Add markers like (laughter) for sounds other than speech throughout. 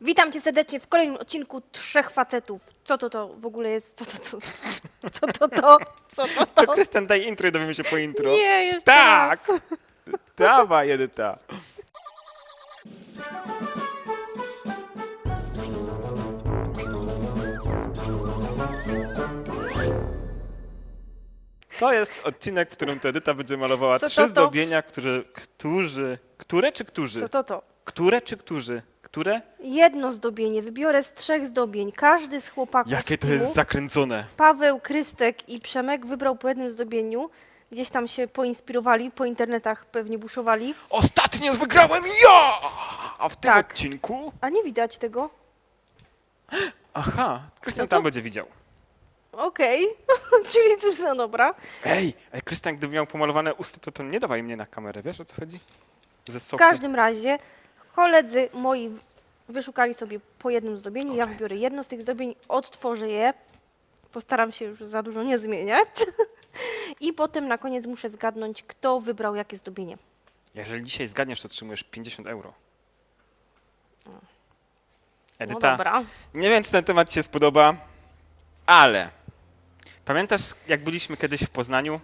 Witam cię serdecznie w kolejnym odcinku Trzech Facetów. Co to to w ogóle jest? Co to to? Co to to? Co to To to? Krystian, daj intro i dowiemy się po intro. Nie, jeszcze Tak! raz. Dawaj, Edyta. To jest odcinek, w którym to Edyta będzie malowała Co to trzy to? zdobienia, które, którzy, które czy którzy? Co to to? Które czy którzy? Które? Jedno zdobienie. Wybiorę z trzech zdobień. Każdy z chłopaków Jakie to jest zakręcone. Paweł, Krystek i Przemek wybrał po jednym zdobieniu. Gdzieś tam się poinspirowali, po internetach pewnie buszowali. Ostatnio wygrałem ja! A w tym Tak. odcinku... A nie widać tego? Aha, Krystian No to- tam będzie widział. Okej, (laughs) czyli tu za dobra. Ej, ej, Krystian, gdyby miał pomalowane usta, to, to nie dawaj mnie na kamerę, wiesz o co chodzi? Ze W soku. każdym razie koledzy moi wyszukali sobie po jednym zdobieniu. Ja wybiorę jedno z tych zdobień, odtworzę je. Postaram się już za dużo nie zmieniać. (laughs) I potem na koniec muszę zgadnąć, kto wybrał jakie zdobienie. Jeżeli dzisiaj zgadniesz, to otrzymujesz 50 euro. No Edyta, dobra. nie wiem, czy ten temat ci się spodoba, ale pamiętasz, jak byliśmy kiedyś w Poznaniu?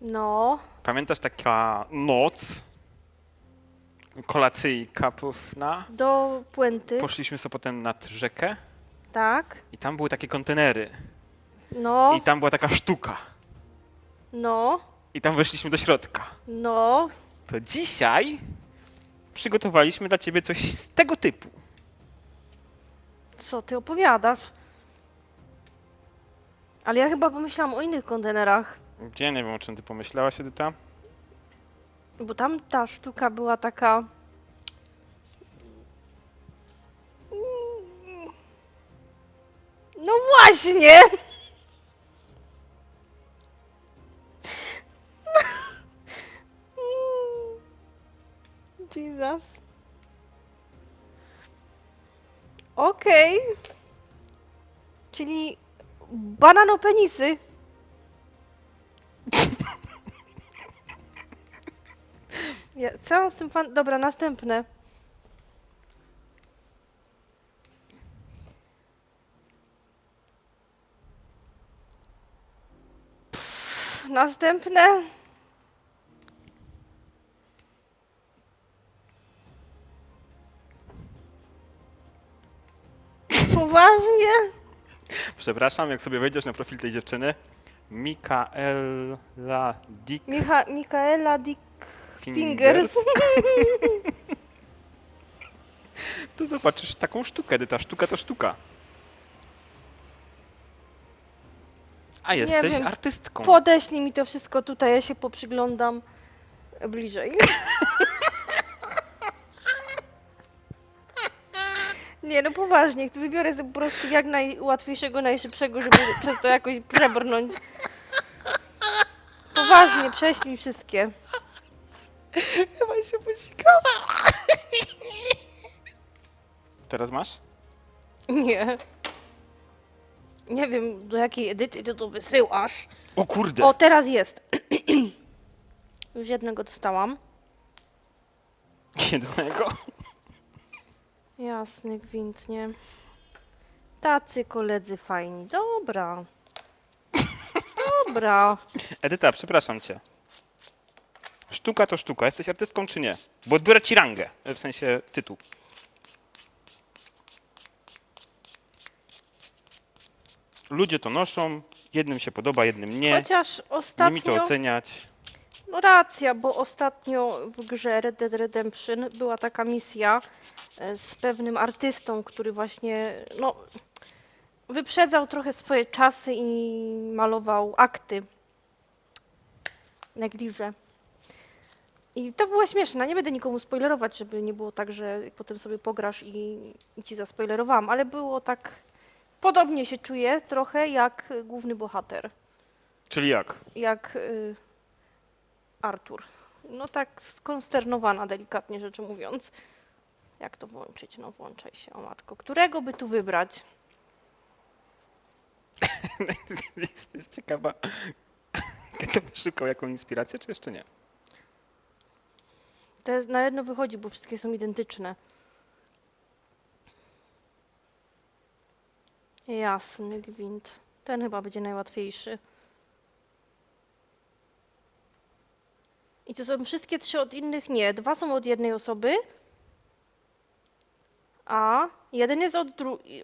No, Pamiętasz taka noc kolacyjka pufna? do puenty. Poszliśmy sobie potem nad rzekę Tak. i tam były takie kontenery No, i tam była taka sztuka no, i tam weszliśmy do środka. no. To dzisiaj przygotowaliśmy dla ciebie coś z tego typu. Co ty opowiadasz? Ale ja chyba pomyślałam o innych kontenerach. Ja nie wiem, o czym ty pomyślałaś, Edyta. Bo tam ta sztuka była taka. No właśnie! Jesus. Okej. Czyli bananopenisy. Ja, co mam z tym pan... Dobra, następne. Pff, Następne. Poważnie? Przepraszam, jak sobie wejdziesz na profil tej dziewczyny, Mikaela Dick Micha Mikaela Dick Fingers, (laughs) to zobaczysz taką sztukę, Edyta. Sztuka to sztuka. A jesteś wiem. artystką. Podeślij mi to wszystko tutaj, ja się poprzyglądam bliżej. (laughs) Nie, no poważnie, wybiorę sobie po prostu jak najłatwiejszego, najszybszego, żeby przez to jakoś przebrnąć. Poważnie, prześlij wszystkie. Chyba się posikała. Teraz masz? Nie. Nie wiem, do jakiej edyty ty to wysyłasz. O kurde! O, teraz jest. (clears throat) Już jednego dostałam. Jednego. Jasny gwint, nie? Tacy koledzy fajni. Dobra. Dobra. Edyta, przepraszam cię. Sztuka to sztuka. Jesteś artystką czy nie? Bo odbiorę ci rangę, w sensie tytuł. Ludzie to noszą, jednym się podoba, jednym nie. Chociaż Nie mi to ostatnio... oceniać. No racja, bo ostatnio w grze Red Dead Redemption była taka misja e, z pewnym artystą, który właśnie, no, wyprzedzał trochę swoje czasy i malował akty negliże. I to było śmieszne. Nie będę nikomu spoilerować, żeby nie było tak, że potem sobie pograsz i, i ci zaspoilerowałam, ale było tak. Podobnie się czuję trochę jak główny bohater Czyli jak? jak y, Artur. No tak skonsternowana, delikatnie rzecz mówiąc. Jak to włączyć? No włączaj się, o matko. Którego by tu wybrać? (laughs) Jesteś ciekawa, by szukał jaką inspirację, czy jeszcze nie? To jest, na jedno wychodzi, bo wszystkie są identyczne. Jasny gwint. Ten chyba będzie najłatwiejszy. I to są wszystkie trzy od innych? Nie, dwa są od jednej osoby. A jeden jest od,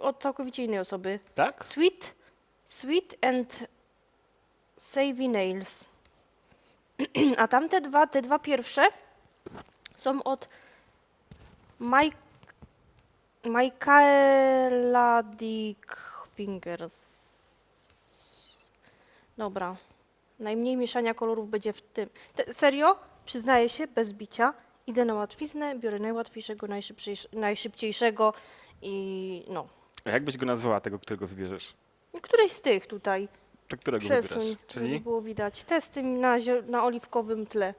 od całkowicie innej osoby. Tak? Sweet, sweet and savvy nails. (clears throat) A tamte dwa, te dwa pierwsze są od Mike, Michaela Dick Fingers. Dobra. Najmniej mieszania kolorów będzie w tym. Te, serio? Przyznaję się, bez bicia. Idę na łatwiznę, biorę najłatwiejszego, najszybciejsz- najszybciejszego i no. A jak byś go nazwała, tego, którego wybierzesz? Któreś z tych tutaj. To którego Przesuń, wybierasz? żeby Czyli? było widać. Testy na, na oliwkowym tle.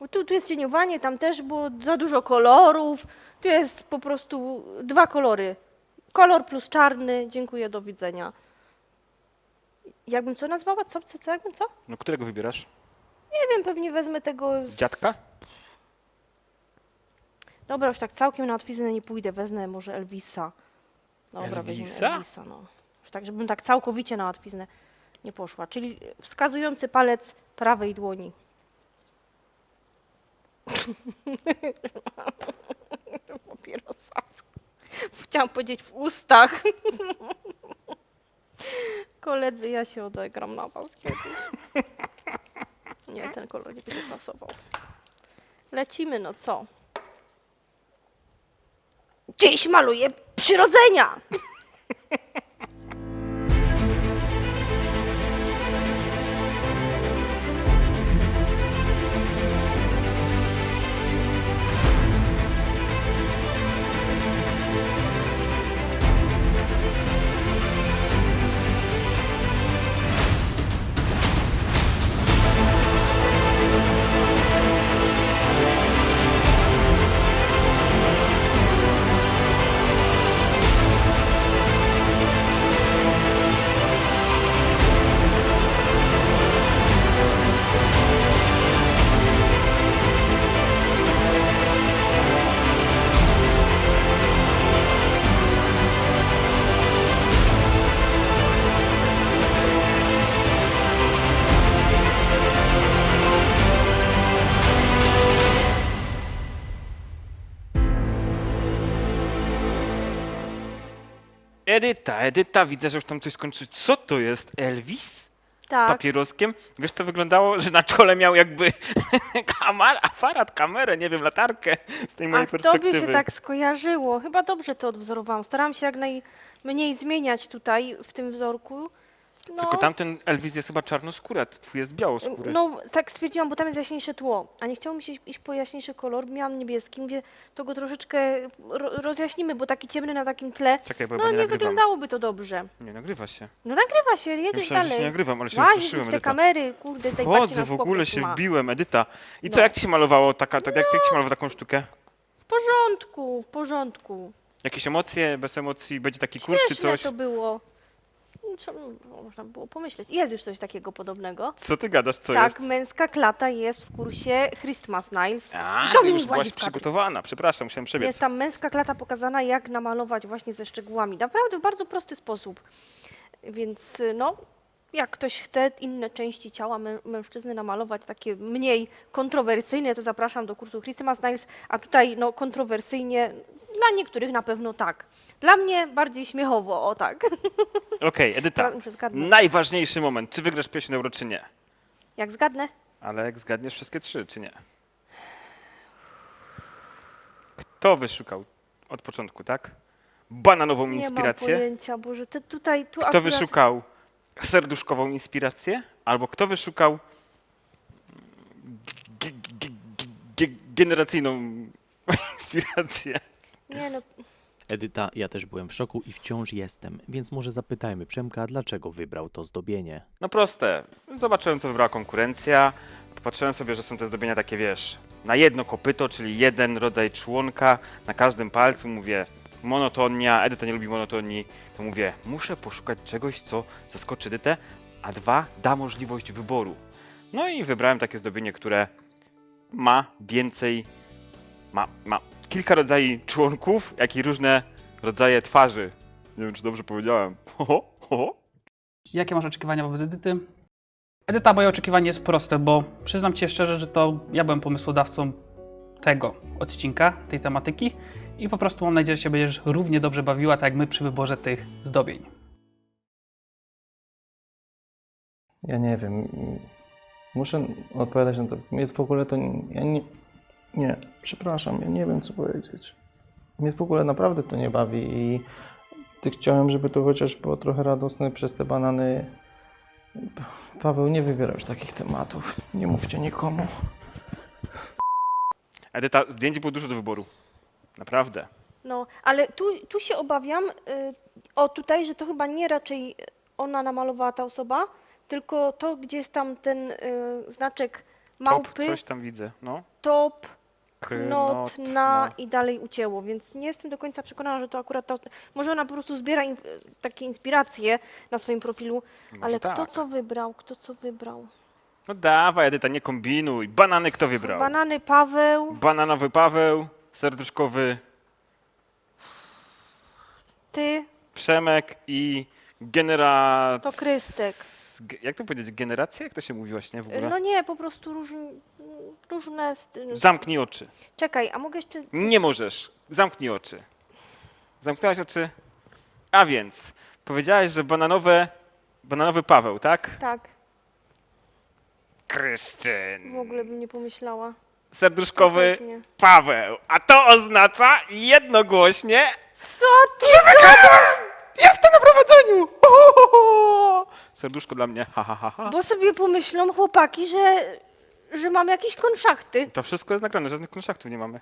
Bo tu, tu jest cieniowanie, tam też było za dużo kolorów. Tu jest po prostu dwa kolory. Kolor plus czarny. Dziękuję, do widzenia. Jakbym co nazwała? Co, co, co, jakbym co? No którego wybierasz? Nie wiem, pewnie wezmę tego z... Dziadka? Dobra, już tak całkiem na łatwiznę nie pójdę, wezmę może Elvisa. Dobra, Elvisa? Elvisa, no. Już tak, żebym tak całkowicie na łatwiznę nie poszła. Czyli wskazujący palec prawej dłoni. (laughs) Papierosa. Chciałam powiedzieć w ustach. (laughs) Koledzy, ja się odegram na was kiedyś. Nie, ten kolor nie będzie pasował. Lecimy, no co? Dziś maluję przyrodzenia! Edyta, Edyta, widzę, że już tam coś skończy. Co to jest? Elvis? Z Tak. papieroskiem? Wiesz, co wyglądało, że na czole miał jakby (laughs) kamar, aparat, kamerę, nie wiem, latarkę z tej mojej A tobie perspektywy. się tak skojarzyło. Chyba dobrze to odwzorowałam. Starałam się jak najmniej zmieniać tutaj w tym wzorku. No, Tylko tamten Elvis jest chyba czarnoskóry, twój jest białoskóry. No, tak stwierdziłam, bo tam jest jaśniejsze tło. A nie chciało mi się iść po jaśniejszy kolor. Miałam niebieski. Mówię, to go troszeczkę ro rozjaśnimy, bo taki ciemny na takim tle. Czekaj, bo ja No, nie nie nagrywam. wyglądałoby to dobrze. Nie, nagrywa się. No nagrywa się, jedziesz Myślałem, że dalej. się nagrywam, ale się Łazisz wystraszyłem, w te kamery, kurde, tej Chodzę, w ogóle się wbiłem, Edyta. I co, No. jak ci się malowało taka, tak, jak, ci się malowało taką sztukę? W porządku, w porządku. Jakieś emocje, bez emocji, będzie taki kurs czy Śmieszne coś? to było. Można było pomyśleć. Jest już coś takiego podobnego. Co ty gadasz, co tak, jest? męska klata jest w kursie Christmas Niles. A, ty już byłaś kadr. przygotowana, przepraszam, musiałem przebiec. Jest tam męska klata pokazana, jak namalować właśnie ze szczegółami. Naprawdę w bardzo prosty sposób. Więc no, jak ktoś chce inne części ciała mę mężczyzny namalować, takie mniej kontrowersyjne, to zapraszam do kursu Christmas Niles, a tutaj no kontrowersyjnie, dla niektórych na pewno tak. Dla mnie bardziej śmiechowo, o tak. (laughs) Okej, Edyta, Teraz muszę zgadnąć. najważniejszy moment, czy wygrasz pieśń euro, czy nie? Jak zgadnę? Ale jak zgadniesz wszystkie trzy, czy nie? Kto wyszukał od początku, tak? Bananową Nie mam inspirację? pojęcia, Boże, ty tutaj, tu Kto akurat... wyszukał serduszkową inspirację? Albo kto wyszukał ge- ge- ge- ge- generacyjną (laughs) inspirację? Nie no, Edyta, ja też byłem w szoku i wciąż jestem, więc może zapytajmy Przemka, dlaczego wybrał to zdobienie. No proste. Zobaczyłem, co wybrała konkurencja. Popatrzyłem sobie, że są te zdobienia takie, wiesz, na jedno kopyto, czyli jeden rodzaj członka na każdym palcu. Mówię, monotonia, Edyta nie lubi monotonii. To mówię, muszę poszukać czegoś, co zaskoczy Edytę, a dwa, da możliwość wyboru. No i wybrałem takie zdobienie, które ma więcej, ma, ma kilka rodzajów członków, jak i różne rodzaje twarzy. Nie wiem, czy dobrze powiedziałem. Ho, ho, ho. Jakie masz oczekiwania wobec Edyty? Edyta, moje oczekiwanie jest proste, bo przyznam ci szczerze, że to ja byłem pomysłodawcą tego odcinka, tej tematyki i po prostu mam nadzieję, że się będziesz równie dobrze bawiła, tak jak my przy wyborze tych zdobień. Ja nie wiem. Muszę odpowiadać na to. Mnie w ogóle to. Ja nie. Nie, przepraszam, ja nie wiem co powiedzieć. Mnie w ogóle naprawdę to nie bawi i ty chciałem, żeby to chociaż było trochę radosne przez te banany. Paweł, nie wybieraj już takich tematów. Nie mówcie nikomu. Edyta, zdjęć było dużo do wyboru. Naprawdę. No, ale tu, tu się obawiam, y, o tutaj, że to chyba nie raczej ona namalowała ta osoba, tylko to, gdzie jest tam ten y, znaczek Top, małpy, coś tam widzę. No. top, Knot, knot, na no. i dalej ucięło, więc nie jestem do końca przekonana, że to akurat to, może ona po prostu zbiera in, takie inspiracje na swoim profilu, Może ale kto tak. co wybrał, kto co wybrał. No dawaj, Edyta, nie kombinuj. Banany kto wybrał? Banany Paweł, Bananowy Paweł, serduszkowy ty, Przemek i genera... To Krystek. Jak to powiedzieć? Generacja? Jak to się mówi właśnie w ogóle? no nie, po prostu różne, różne st- Zamknij oczy. Czekaj, a mogę jeszcze Nie możesz. Zamknij oczy. Zamknęłaś oczy? A więc, powiedziałaś, że bananowe... Bananowy Paweł, tak? tak, Kryszczyn. w ogóle bym nie pomyślała. Serduszkowy. Paweł. A to oznacza jednogłośnie... Co ty? Jestem na prowadzeniu! Ho, ho, ho, ho. Serduszko dla mnie. Ha, ha, ha, ha. Bo sobie pomyślą chłopaki, że, że mam jakieś konszachty. To wszystko jest nagrane, żadnych kontraktów nie mamy.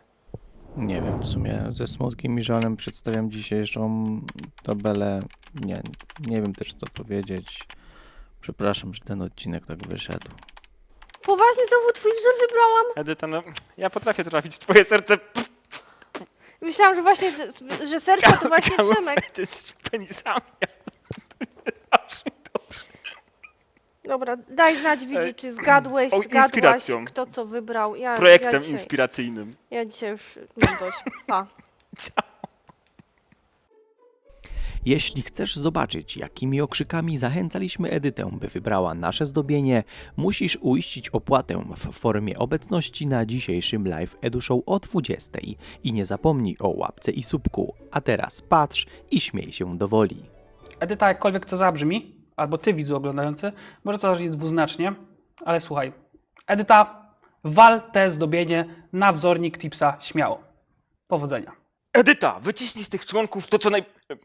Nie wiem, w sumie ze smutkiem i żalem przedstawiam dzisiejszą tabelę. Nie, nie wiem też co powiedzieć. Przepraszam, że ten odcinek tak wyszedł. Poważnie znowu twój wzór wybrałam? Edyta, no, ja potrafię trafić w twoje serce. Myślałam, że właśnie, że serce to właśnie Chciałem Przemek. powiedzieć penisami, ale to nie zawsze dobrze. Dobra, daj znać widzi, czy zgadłeś, o, zgadłaś, inspiracją. kto co wybrał. Ja, ja Projektem dzisiaj, inspiracyjnym. Ja dzisiaj już mam dość. Pa. (laughs) Jeśli chcesz zobaczyć, jakimi okrzykami zachęcaliśmy Edytę, by wybrała nasze zdobienie, musisz uiścić opłatę w formie obecności na dzisiejszym Live Edu o 20. I nie zapomnij o łapce i subku. A teraz patrz i śmiej się do woli. Edyta, jakkolwiek to zabrzmi, albo ty widzu oglądający, może to zabrzmi dwuznacznie, ale słuchaj. Edyta, wal te zdobienie na wzornik tipsa śmiało. Powodzenia. Edyta, wyciśnij z tych członków to, co naj... e,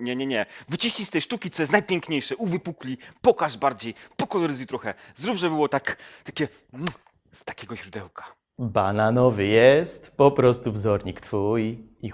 nie, nie, nie. Wyciśnij z tej sztuki, co jest najpiękniejsze. Uwypukli, pokaż bardziej, pokoloryzuj trochę. Zrób, żeby było tak, takie... mm, z takiego źródełka. Bananowy jest po prostu wzornik twój i